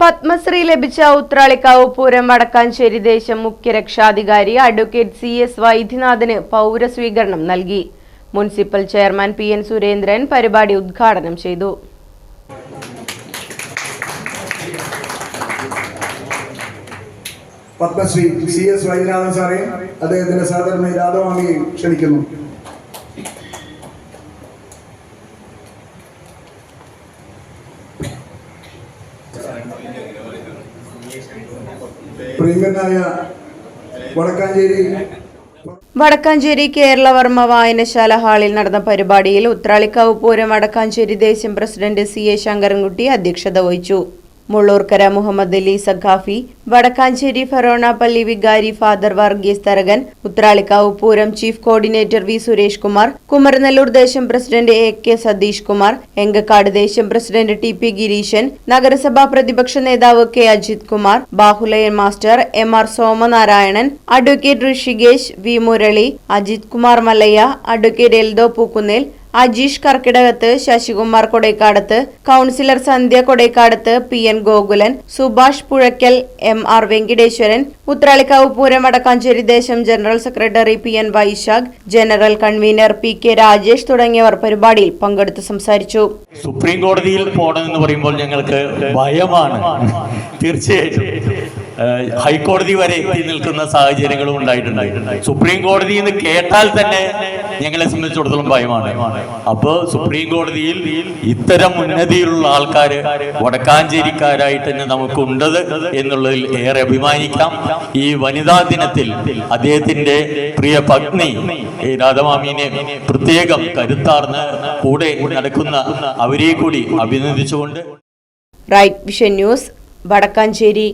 പത്മശ്രീ ലഭിച്ച ഉത്രാളിക്കാവ് പൂരം വടക്കാഞ്ചേരി ദേശം മുഖ്യരക്ഷാധികാരി അഡ്വക്കേറ്റ് സി എസ് വൈദ്യനാഥന് പൗരസ്വീകരണം നൽകി. Municipal chairman P N Surendran പരിപാടി ഉദ്ഘാടനം ചെയ്തു. പത്മശ്രീ സി എസ് വൈദ്യനാഥൻ സാറേയും അദ്ദേഹത്തിന്റെ സഹധർമ്മി രാധവാമിയെയും ക്ഷണിക്കുന്നു. പ്രിയങ്കനായ വടക്കാഞ്ചേരി വടക്കാഞ്ചേരി കേരളവർമ്മ വായനശാല ഹാളിൽ നടന്ന പരിപാടിയിൽ ഉത്രാളിക്കാവ് പൂരം വടക്കാഞ്ചേരി ദേശം പ്രസിഡന്റ് സി എ ശങ്കരൻകുട്ടി അധ്യക്ഷത വഹിച്ചു. മുള്ളൂർക്കര മുഹമ്മദ് അലി സഖാഫി വടക്കാഞ്ചേരി ഫെറോണ പള്ളി വികാരി father Varghese Tharakan Uthralikkavu Pooram chief coordinator V Suresh Kumar Kumaranellur ദേശം president A K Satheesh Kumar Enkakkad ദേശം പ്രസിഡന്റ് ടി പി ഗിരീശൻ നഗരസഭാ പ്രതിപക്ഷ നേതാവ് K Ajith Kumar Bahuleyan master M R Somanarayanan advocate Rishikesh V Murali Ajith Kumar Mallayya advocate Eldho Pookkunnel Ajeesh Karkkidakathu Sasikumar Kodaikkadathu councillor Sandhya Kodaikkadathu P N Gokulan Subhash Puzhakkal M R Venkiteswaran Uthralikavu Pooram Vadakkanchery ദേശം general secretary P N Vaisakh general convener P K Rajesh തുടങ്ങിയവർ പരിപാടിയിൽ പങ്കെടുത്ത് സംസാരിച്ചു. Supreme കോടതിയിൽ പോകണമെന്ന് പറയുമ്പോൾ ഞങ്ങൾക്ക് ഭയമാണ്. തീർച്ചയായിട്ടും. ഹൈക്കോടതി വരെ എത്തി നിൽക്കുന്ന സാഹചര്യങ്ങളും ഉണ്ടായിട്ടുണ്ട്. സുപ്രീം കോടതി എന്ന് കേട്ടാൽ തന്നെ ഞങ്ങളെ സംബന്ധിച്ചിടത്തോളം ഭയമാണ്. അപ്പോൾ സുപ്രീം കോടതിയിൽ ഇത്തരം ഉന്നതിയിലുള്ള ആൾക്കാർ വടക്കാഞ്ചേരിക്കാരായിട്ട് തന്നെ നമുക്കുണ്ടത് എന്നുള്ളതിൽ ഏറെ അഭിമാനിക്കാം. ഈ വനിതാ ദിനത്തിൽ അദ്ദേഹത്തിന്റെ പ്രിയ പത്നി രാധമാമീനെ പ്രത്യേകം കരുത്താർന്ന് കൂടെ നടക്കുന്ന അവരെ കൂടി അഭിനന്ദിച്ചുകൊണ്ട് റൈറ്റ് വിഷൻ ന്യൂസ് വടക്കാഞ്ചേരി